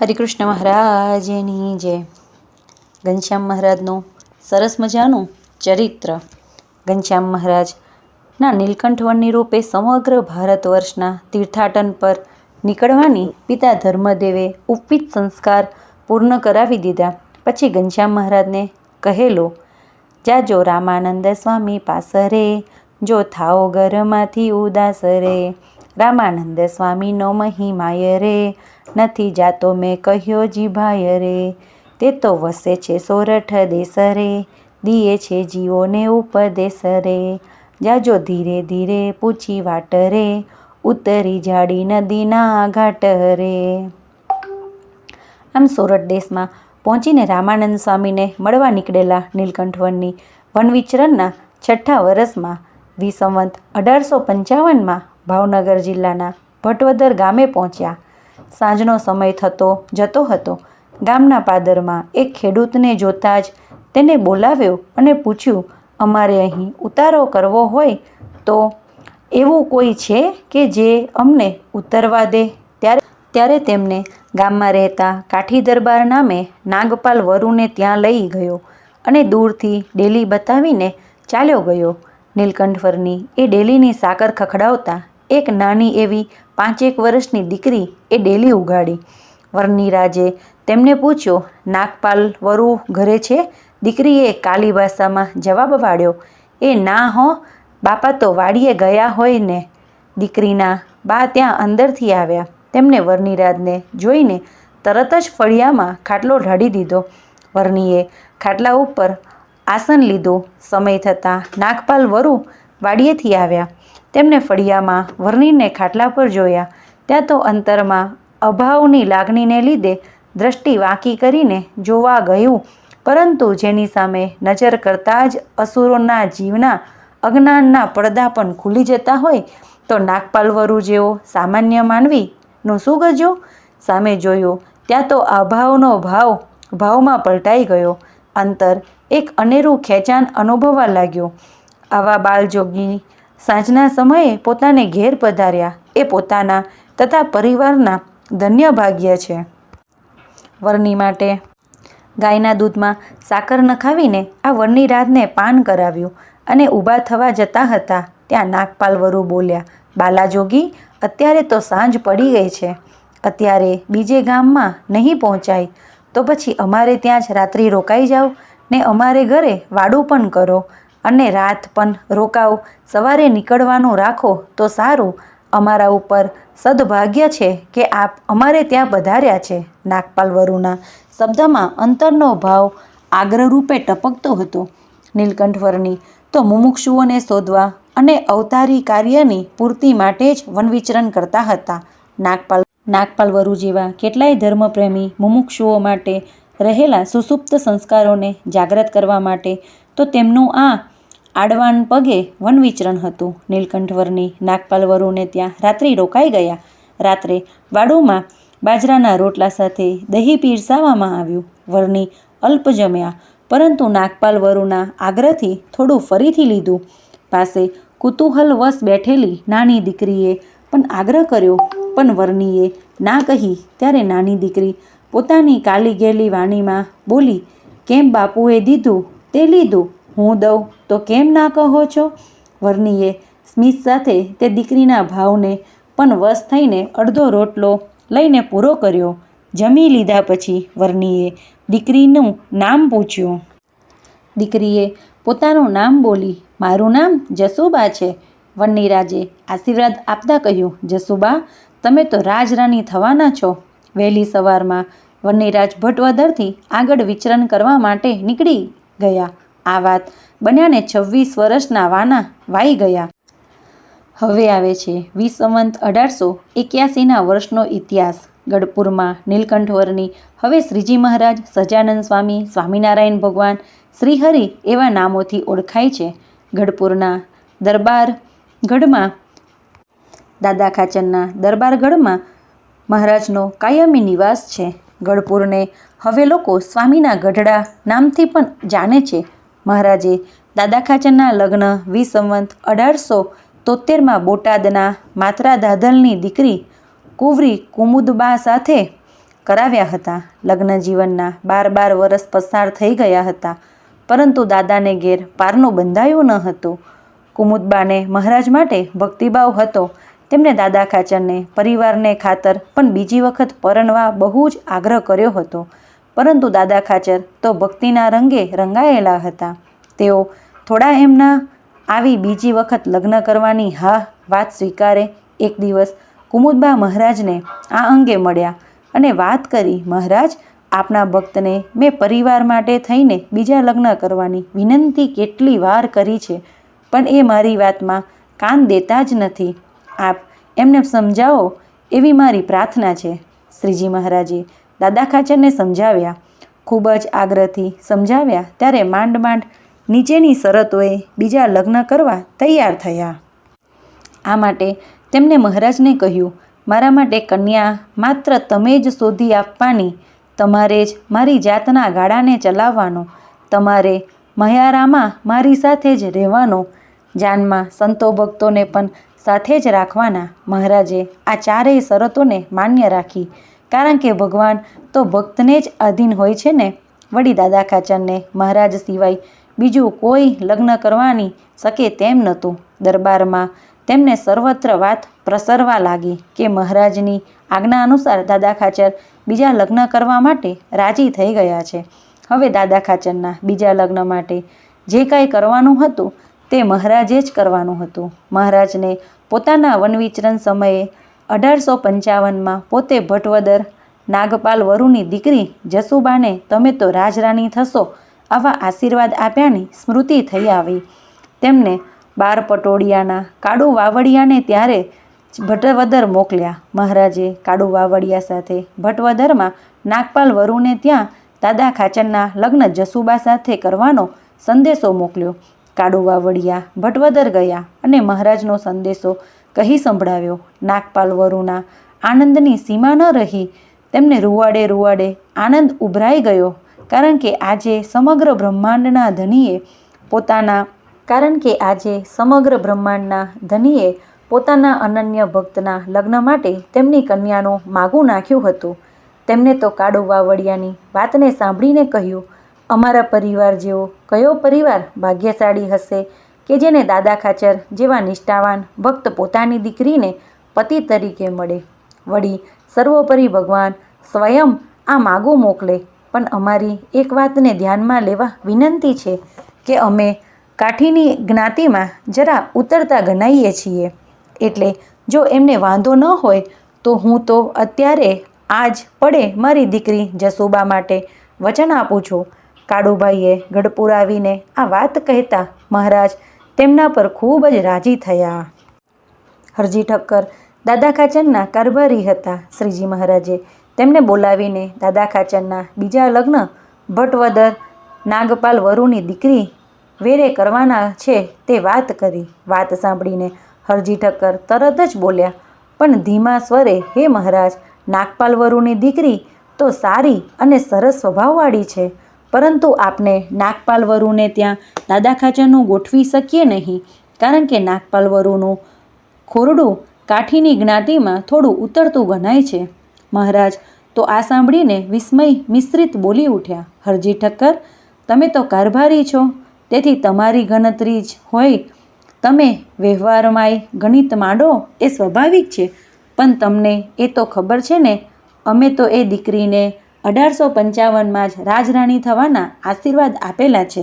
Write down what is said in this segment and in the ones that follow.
હરિકૃષ્ણ મહારાજની જય. ઘનશ્યામ મહારાજનું સરસ મજાનું ચરિત્ર. ઘનશ્યામ મહારાજના નીલકંઠવણની રૂપે સમગ્ર ભારત વર્ષના તીર્થાટન પર નીકળવાની પિતા ધર્મદેવે ઉપવિત સંસ્કાર પૂર્ણ કરાવી દીધા. પછી ઘનશ્યામ મહારાજને કહેલો, જાજો રામાનંદ સ્વામી પાસરે, જો થાઓ ઘરમાંથી ઉદાસ રે રામાનંદ સ્વામીનો મહિમાય રે, નથી જાતો મેં કહ્યો જીભાય રે. તે તો વસે છે સોરઠ દેસરે, દીએ છે જીવોને ઉપદેશ રે. જાજો ધીરે ધીરે પૂછી વાટ રે, ઉતરી જાડી નદીના ઘાટ રે. આમ સોરઠ દેશમાં પહોંચીને રામાનંદ સ્વામીને મળવા નીકળેલા નીલકંઠવનની વનવિચરણના છઠ્ઠા વર્ષમાં વિસંવંત અઢારસો પંચાવનમાં ભાવનગર જિલ્લાના ભટવદર ગામે પહોંચ્યા. સાંજનો સમય થતો જતો હતો. ગામના પાદરમાં એક ખેડૂતને જોતાં જ તેને બોલાવ્યો અને પૂછ્યું, અમારે અહીં ઉતારો કરવો હોય તો એવું કોઈ છે કે જે અમને ઉતરવા દે? ત્યારે ત્યારે તેમને ગામમાં રહેતા કાઠી દરબાર નામે નાગપાલ વરુને ત્યાં લઈ ગયો અને દૂરથી ડેલી બતાવીને ચાલ્યો ગયો. નીલકંઠવરની એ ડેલીની સાકર ખખડાવતા એક નાની એવી પાંચેક વર્ષની દીકરી એ ડેલી ઉગાડી. વરની તેમને પૂછ્યો, નાગપાલ વરુ ઘરે છે? દીકરીએ કાલી ભાષામાં જવાબ વાળ્યો, એ ના હો, બાપા તો વાડીએ ગયા હોય ને. દીકરીના બા ત્યાં અંદરથી આવ્યા. તેમને વરનીરાજને જોઈને તરત જ ફળિયામાં ખાટલો ઢાળી દીધો. વરનીએ ખાટલા ઉપર આસન લીધું. સમય થતાં નાગપાલ વરુ વાડીએથી આવ્યા. તેમને ફળિયામાં વર્ણિને ખાટલા પર જોયા. ત્યાં તો અંતરમાં અભાવની લાગણીને લીધે દ્રષ્ટિ વાંકી કરીને જોવા ગયું. પરંતુ જેની સામે નજર કરતાં જ અસુરોના જીવના અજ્ઞાનના પડદા પણ ખુલી જતા હોય, તો નાગપાલ વરુ જેવો સામાન્ય માનવીનું શું ગજો સામે જોયું, ત્યાં તો અભાવનો ભાવ ભાવમાં પલટાઈ ગયો. અંતર એક અનેરું ખેંચાણ અનુભવવા લાગ્યું. આવા બાલજોગી સાંજના સમયે પોતાને ઘેર પધાર્યા. એ પોતાના તથા પરિવારના ધન્ય ભાગ્ય છે. વરની માટે ગાયના દૂધમાં સાકર નખાવીને આ વરની રાતને પાન કરાવ્યું અને ઊભા થવા જતા હતા. ત્યાં નાગપાલ વરુ બોલ્યા, બાલાજોગી, અત્યારે તો સાંજ પડી ગઈ છે. અત્યારે બીજે ગામમાં નહીં પહોંચાય. તો પછી અમારે ત્યાં જ રાત્રિ રોકાઈ જાઓ ને અમારે ઘરે વાડું પણ કરો. અને રાત પણ રોકાવ સવારે નીકળવાનું રાખો તો સારું. અમારા ઉપર સદભાગ્ય છે કે આપ અમારે ત્યાં પધાર્યા છે, નાગપાલ વરુના શબ્દમાં અંતરનો ભાવ આગ્રહરૂપે ટપકતો હતો. નીલકંઠવરની તો મુમુક્ષુઓને શોધવા અને અવતારી કાર્યની પૂર્તિ માટે જ વનવિચરણ કરતા હતા. નાગપાલ નાગપાલ વરુ જેવા કેટલાય ધર્મપ્રેમી મુમુક્ષુઓ માટે રહેલા સુસુપ્ત સંસ્કારોને જાગ્રત કરવા માટે તો તેમનું આ આડવાન પગે વનવિચરણ હતું. નીલકંઠવરની નાગપાલ વરુને ત્યાં રાત્રિ રોકાઈ ગયા. રાત્રે વાડુમાં બાજરાના રોટલા સાથે દહીં પીરસાવવામાં આવ્યું. વરની અલ્પ જમ્યા, પરંતુ નાગપાલ વરુના આગ્રહથી થોડું ફરીથી લીધું. પાસે કુતૂહલવશ બેઠેલી નાની દીકરીએ પણ આગ્રહ કર્યો, પણ વરનીએ ના કહી ત્યારે નાની દીકરી પોતાની કાલી ગયેલી વાણીમાં બોલી, કેમ બાપુએ દીધું તે લીધું? હું દઉં તો કેમ ના કહો છો? વર્નીએ સ્મિત સાથે તે દીકરીના ભાવને પણ વશ થઈને અડધો રોટલો લઈને પૂરો કર્યો. જમી લીધા પછી વર્નીએ દીકરીનું નામ પૂછ્યું. દીકરીએ પોતાનું નામ બોલી, મારું નામ જસુબા છે. વન્નીરાજે આશીર્વાદ આપતા કહ્યું, જસુબા, તમે તો રાજરાની થવાના છો. વહેલી સવારમાં વન્નીરાજ ભટવદરથી આગળ વિચરણ કરવા માટે નીકળી ગયા. આ વાત બન્યાને છવ્વીસ વર્ષના વાના વાઈ ગયા. હવે આવે છે વિસંવંત અઢારસો એક્યાસીના વર્ષનો ઇતિહાસ. ગઢપુરમાં નીલકંઠવરની હવે શ્રીજી મહારાજ સજાનંદ સ્વામી, સ્વામિનારાયણ ભગવાન શ્રીહરિ એવા નામોથી ઓળખાય છે. ગઢપુરના દરબારગઢમાં દાદા ખાચરના દરબારગઢમાં મહારાજનો કાયમી નિવાસ છે. ગઢપુરને હવે લોકો સ્વામીના ગઢડા નામથી પણ જાણે છે. મહારાજે દાદા ખાચરના લગ્ન વિસંવંત અઢારસો તોતેરમાં બોટાદના માત્રા દાદલની દીકરી કુંવરી કુમુદબા સાથે કરાવ્યા હતા. લગ્ન જીવનના બાર બાર વર્ષ પસાર થઈ ગયા હતા, પરંતુ દાદાને ઘેર પારનું બંધાયું ન હતું. કુમુદબાને મહારાજ માટે ભક્તિભાવ હતો. તેમણે દાદા ખાચરને પરિવારને ખાતર પણ બીજી વખત પરણવા બહુ જ આગ્રહ કર્યો હતો. પરંતુ દાદા ખાચર તો ભક્તિના રંગે રંગાયેલા હતા. તેઓ થોડા એમના આવી બીજી વખત લગ્ન કરવાની હા વાત સ્વીકારે. એક દિવસ કુમુદબા મહારાજને આ અંગે મળ્યા અને વાત કરી, મહારાજ, આપના ભક્તને મેં પરિવાર માટે થઈને બીજા લગ્ન કરવાની વિનંતી કેટલી વાર કરી છે, પણ એ મારી વાતમાં કાન દેતા જ નથી. આપ એમને સમજાવો, એવી મારી પ્રાર્થના છે. શ્રીજી મહારાજે દાદા ખાચરને સમજાવ્યા. ખૂબ જ આગ્રહથી સમજાવ્યા. ત્યારે માંડ માંડ નીચેની શરતોએ બીજા લગ્ન કરવા તૈયાર થયા. આ માટે તેમણે મહારાજને કહ્યું, મારા માટે કન્યા માત્ર તમે જ શોધી આપવાની. તમારે જ મારી જાતના ગાડાને ચલાવવાનો. તમારે મયારામાં મારી સાથે જ રહેવાનો. જાનમાં સંતો ભક્તોને પણ સાથે જ રાખવાના. મહારાજે આ ચારેય શરતોને માન્ય રાખી. કારણ કે ભગવાન તો ભક્તને જ આધીન હોય છે ને? વળી દાદા ખાચરને મહારાજ સિવાય બીજું કોઈ લગ્ન કરવાની શકે તેમ નહોતું. દરબારમાં તેમને સર્વત્ર વાત પ્રસરવા લાગી કે મહારાજની આજ્ઞા અનુસાર દાદા ખાચર બીજા લગ્ન કરવા માટે રાજી થઈ ગયા છે. હવે દાદા ખાચરના બીજા લગ્ન માટે જે કાંઈ કરવાનું હતું તે મહારાજે જ કરવાનું હતું. મહારાજને પોતાના વનવિચરણ સમયે અઢારસો પંચાવનમાં પોતે ભટવદર, નાગપાલ વરુની દીકરી જસુબાને તમે તો રાજરાણી થશો, આવા આશીર્વાદ આપ્યાની સ્મૃતિ થઈ આવી. તેમને બાર પટોડિયાના કાળુ વાવડિયાને ત્યારે ભટવદર મોકલ્યા. મહારાજે કાળુ વાવડિયા સાથે ભટવદરમાં નાગપાલ વરુને ત્યાં દાદા ખાચરના લગ્ન જસુબા સાથે કરવાનો સંદેશો મોકલ્યો. કાળુ વાવડિયા, ભટવદર ગયા અને મહારાજનો સંદેશો કહી સંભળાવ્યો. નાગપાલ વરુના આનંદની સીમા ન રહી, તેમને રૂવાડે રૂવાડે આનંદ ઉભરાઈ ગયો, કારણ કે આજે સમગ્ર બ્રહ્માંડના ધનીએ પોતાના, કારણ કે આજે સમગ્ર બ્રહ્માંડના ધનીએ પોતાના અનન્ય ભક્તના લગ્ન માટે તેમની કન્યાનું માગું નાખ્યું હતું. તેમને તો કાળુ વાવડિયાની વાતને સાંભળીને કહ્યું અમારા પરિવાર જેવો કયો પરિવાર ભાગ્યશાળી હશે કે જેને દાદા ખાચર જેવા નિષ્ઠાવાન ભક્ત પોતાની દીકરીને પતિ તરીકે મળે? વળી સર્વોપરી ભગવાન સ્વયં આ માગું મોકલે. પણ અમારી એક વાતને ધ્યાનમાં લેવા વિનંતી છે કે અમે કાઠીની જ્ઞાતિમાં જરા ઉતરતા ગણાઈએ છીએ. એટલે જો એમને વાંધો ન હોય, તો હું તો અત્યારે આજ પડે મારી દીકરી જસુબા માટે વચન આપું છું. કાળુભાઈએ ગઢપુર આવીને આ વાત કહેતા મહારાજ તેમના પર ખૂબ જ રાજી થયા. હરજી ઠક્કર દાદા ખાચનના કારભારી હતા. શ્રીજી મહારાજે તેમને બોલાવીને દાદા ખાચનના બીજા લગ્ન ભટવદર, નાગપાલ વરુની દીકરી વેરે કરવાના છે તે વાત કરી. વાત સાંભળીને હરજી ઠક્કર તરત જ બોલ્યા, પણ ધીમા સ્વરે હે મહારાજ, નાગપાલ વરુની દીકરી તો સારી અને સરસ સ્વભાવવાળી છે. પરંતુ આપણે નાગપાલ વરુને ત્યાં દાદા ખાચરનું ગોઠવી શકીએ નહીં, કારણ કે નાગપાલ વરુનું ખોરડું કાઠીની જ્ઞાતિમાં થોડું ઉતરતું ગણાય છે. મહારાજ, તો આ સાંભળીને વિસ્મય મિશ્રિત બોલી ઉઠ્યા. હરજી ઠક્કર, તમે તો કારભારી છો, તેથી તમારી ગણતરી જ હોય. તમે વ્યવહારમાંય ગણિત માંડો એ સ્વાભાવિક છે, પણ તમને એ તો ખબર છે ને, અમે તો એ દીકરીને અઢારસો પંચાવનમાં જ રાજરાણી થવાના આશીર્વાદ આપેલા છે.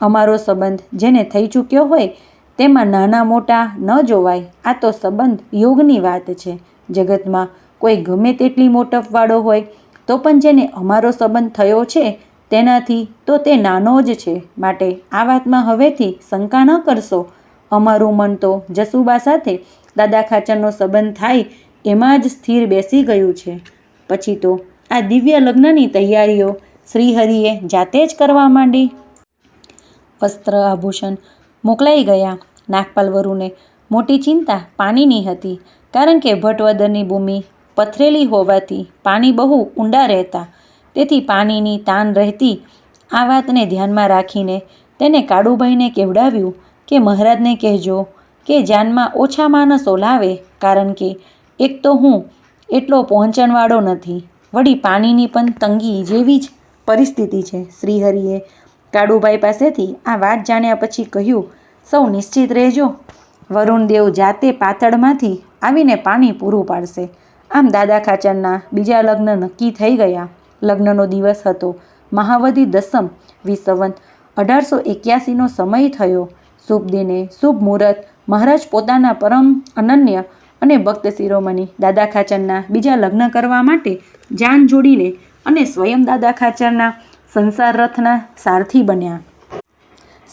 અમારો સંબંધ જેને થઈ ચૂક્યો હોય તેમાં નાના મોટા ન જોવાય, આ તો સંબંધ યોગની વાત છે. જગતમાં કોઈ ગમે તેટલી મોટપવાળો હોય, તો પણ જેને અમારો સંબંધ થયો છે તેનાથી તો તે નાનો જ છે. માટે આ વાતમાં હવેથી શંકા ન કરશો. અમારું મન તો જસુબા સાથે દાદા ખાચરનો સંબંધ થાય એમાં જ સ્થિર બેસી ગયું છે. પછી તો આ દિવ્ય લગ્નની તૈયારીઓ શ્રીહરિએ જાતે જ કરવા માંડી. વસ્ત્ર, આભૂષણ મોકલાઈ ગયા. નાગપાલ વરુને મોટી ચિંતા પાણીની હતી, કારણ કે ભટવદરની ભૂમિ પથરેલી હોવાથી પાણી બહુ ઊંડા રહેતા. તેથી પાણીની તાન રહેતી આ વાતને ધ્યાનમાં રાખીને તેને કાળુભાઈને કહેવડાવ્યું કે, મહારાજને કહેજો કે જાનમાં ઓછા માણસો લાવે, કારણ કે એક તો હું એટલો પહોંચણવાળો નથી. વળી પાણીની પણ તંગી જેવી જ પરિસ્થિતિ છે. શ્રીહરિએ કાળુભાઈ પાસેથી આ વાત જાણ્યા પછી કહ્યું, સૌ નિશ્ચિત રહેજો. વરુણદેવ જાતે પાતળમાંથી આવીને પાણી પૂરું પાડશે. આમ દાદા ખાચરના બીજા લગ્ન નક્કી થઈ ગયા. લગ્નનો દિવસ હતો. મહાવધી દસમ વિસવંત અઢારસો એક્યાસીનો સમય થયો. શુભ દિને શુભ મુહૂર્ત. મહારાજ પોતાના પરમ અનન્ય અને ભક્ત શિરોમણી દાદા ખાચરના બીજા લગ્ન કરવા માટે જાન જોડીને અને સ્વયં દાદા ખાચરના સંસાર રથના સારથી બન્યા.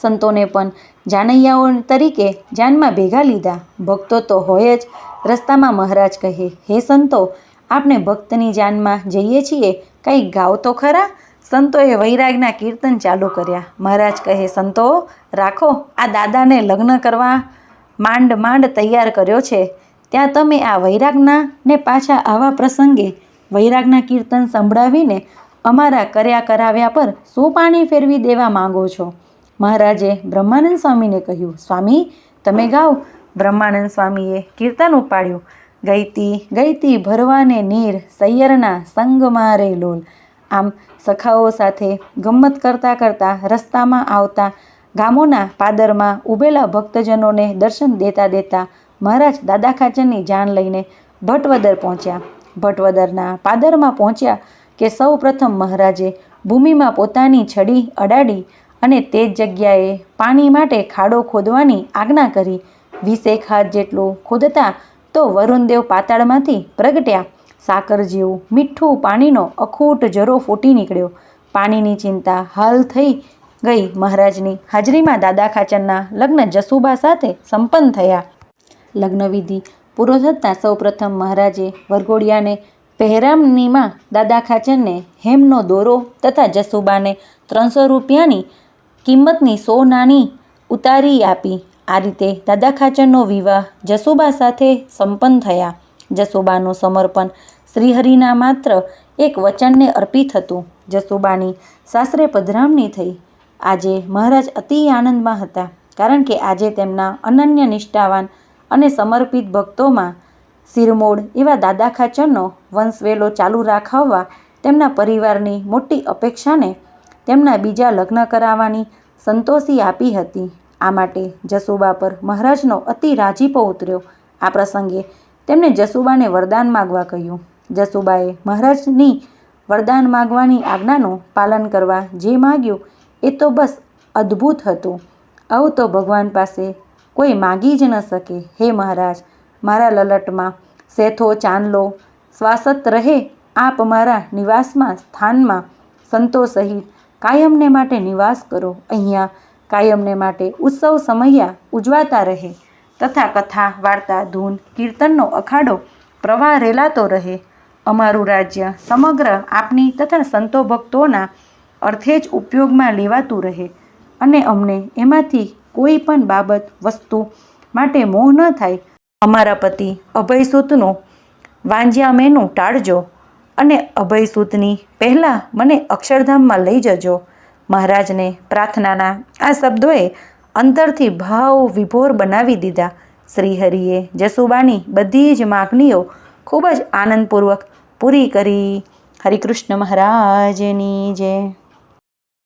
સંતોને પણ જાનૈયાઓ તરીકે જાનમાં ભેગા લીધા. ભક્તો તો હોય જ. રસ્તામાં મહારાજ કહે, હે સંતો, આપણે ભક્તની જાનમાં જઈએ છીએ? કંઈક ગાવ તો ખરા? સંતોએ વૈરાગના કીર્તન ચાલુ કર્યા. મહારાજ કહે, સંતો, રાખો, આ દાદાને લગ્ન કરવા માંડ માંડ તૈયાર કર્યો છે. ત્યાં તમે આ વૈરાગના ને પાછા આવા પ્રસંગે વૈરાગના કીર્તન સંભળાવીને અમારા કર્યા કરાવ્યા પર શું પાણી ફેરવી દેવા માંગો છો? મહારાજે બ્રહ્માનંદ સ્વામીને કહ્યું, સ્વામી, તમે ગાઓ. બ્રહ્માનંદ સ્વામીએ કીર્તન ઉપાડ્યું. ગઈતી ગઈતી ભરવાને નીર, સૈયરના સંગમાં રે લોલ. આમ સખાઓ સાથે ગમ્મત કરતાં કરતાં રસ્તામાં આવતા ગામોના પાદરમાં ઊભેલા ભક્તજનોને દર્શન દેતા દેતા મહારાજ દાદા ખાચરની જાણ લઈને ભટવદર પહોંચ્યા. ભટવદરના પાદરમાં પહોંચ્યા કે સૌ પ્રથમ મહારાજે ભૂમિમાં પોતાની છડી અડાડી અને તે જ જગ્યાએ પાણી માટે ખાડો ખોદવાની આજ્ઞા કરી. વીસેક હાથ જેટલું ખોદતા તો વરુણદેવ પાતાળમાંથી પ્રગટ્યા. સાકર જેવું મીઠું પાણીનો અખૂટ જરો ફૂટી નીકળ્યો. પાણીની ચિંતા હાલ થઈ ગઈ મહારાજની. હાજરીમાં દાદા ખાચરના લગ્ન જસુબા સાથે સંપન્ન થયા. લગ્નવિધિ પૂરો સૌપ્રથમ મહારાજે વરઘોડિયાને પહેરામણીમાં દાદા ખાચરને હેમનો દોરો તથા જસુબાને ત્રણસો રૂપિયાની કિંમતની સો નાની ઉતારી આપી. આ રીતે દાદા ખાચરનો વિવાહ જસુબા સાથે સંપન્ન થયા. જસુબાનું સમર્પણ શ્રીહરિના માત્ર એક વચનને અર્પિત હતું. જસુબાની સાસરે પધરામણી થઈ. આજે મહારાજ અતિ આનંદમાં હતા, કારણ કે આજે તેમના અનન્ય નિષ્ઠાવાન અને સમર્પિત ભક્તોમાં શિરમોડ એવા દાદા ખાચરનો વંશવેલો ચાલુ રાખાવવા તેમના પરિવારની મોટી અપેક્ષાને તેમના બીજા લગ્ન કરાવવાની સંતોષી આપી હતી. આ માટે જસુબા પર મહારાજનો અતિ રાજીપો ઉતર્યો. આ પ્રસંગે તેમણે જસુબાને વરદાન માગવા કહ્યું. જસુબાએ મહારાજની વરદાન માગવાની આજ્ઞાનું પાલન કરવા જે માગ્યું એ તો બસ અદ્ભુત હતું. આવું તો ભગવાન પાસે કોઈ માગી જ ન શકે. હે મહારાજ, મારા લલટમાં સેથો ચાંદલો શ્વાસત રહે, આપ મારા નિવાસમાં સ્થાનમાં સંતો સહિત કાયમને માટે નિવાસ કરો. અહીંયા કાયમને માટે ઉત્સવ સમયા ઉજવાતા રહે. તથા કથા, વાર્તા, ધૂન, કીર્તનનો અખાડો પ્રવાહ રેલાતો રહે. અમારું રાજ્ય સમગ્ર આપની તથા સંતો ભક્તોના અર્થે જ ઉપયોગમાં લેવાતું રહે અને અમને એમાંથી કોઈ પણ બાબત, વસ્તુ માટે મોહ ન થાય. અમારા પતિ અભયસૂતનું વાંજ્યામેનું ટાળજો અને અભયસૂતની પહેલાં મને અક્ષરધામમાં લઈ જજો. મહારાજને પ્રાર્થનાના આ શબ્દોએ અંતરથી ભાવ વિભોર બનાવી દીધા. શ્રીહરિએ જસુબાની બધી જ માગણીઓ ખૂબ જ આનંદપૂર્વક પૂરી કરી. હરિકૃષ્ણ મહારાજની જય.